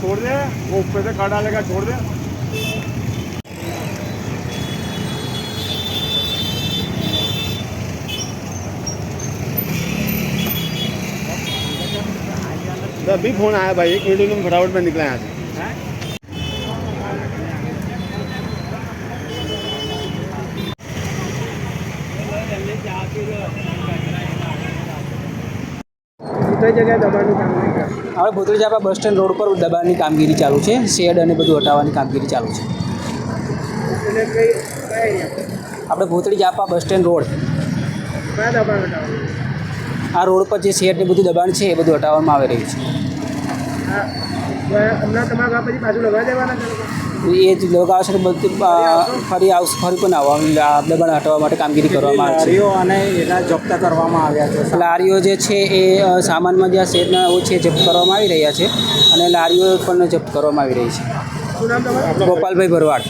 छोड़ दे वो ऊपर से कहा डालेगा छोड़ दे अभी फ़ोन आया भाई, एक मिनट में फटाफट में निकला यहाँ से। હવે ભૂતળી બસ સ્ટેન્ડ રોડ પર દબાણની કામગીરી ચાલુ છે. શેડ અને બધું હટાવવાની કામગીરી ચાલુ છે. આપણે ભૂતળી જાપા બસ સ્ટેન્ડ રોડ. આ રોડ પર જે શેડ ને બધું દબાણ છે એ બધું હટાવવામાં આવી રહ્યું છે. હમણાં તમારા પછી પાછું લગાવી દેવાના? એ જ તો બધું ફરી આવશે ફરી પણ આવવા દબાણ હટાવવા માટે કામગીરી કરવામાં આવે છે. અને એના જપ્ત કરવામાં આવ્યા છે. લારીઓ જે છે એ સામાનમાં જ્યાં શેરના ઓ છે જપ્ત કરવામાં આવી રહ્યા છે અને લારીઓ પણ જપ્ત કરવામાં આવી રહી છે. ગોપાલભાઈ ભરવાડ.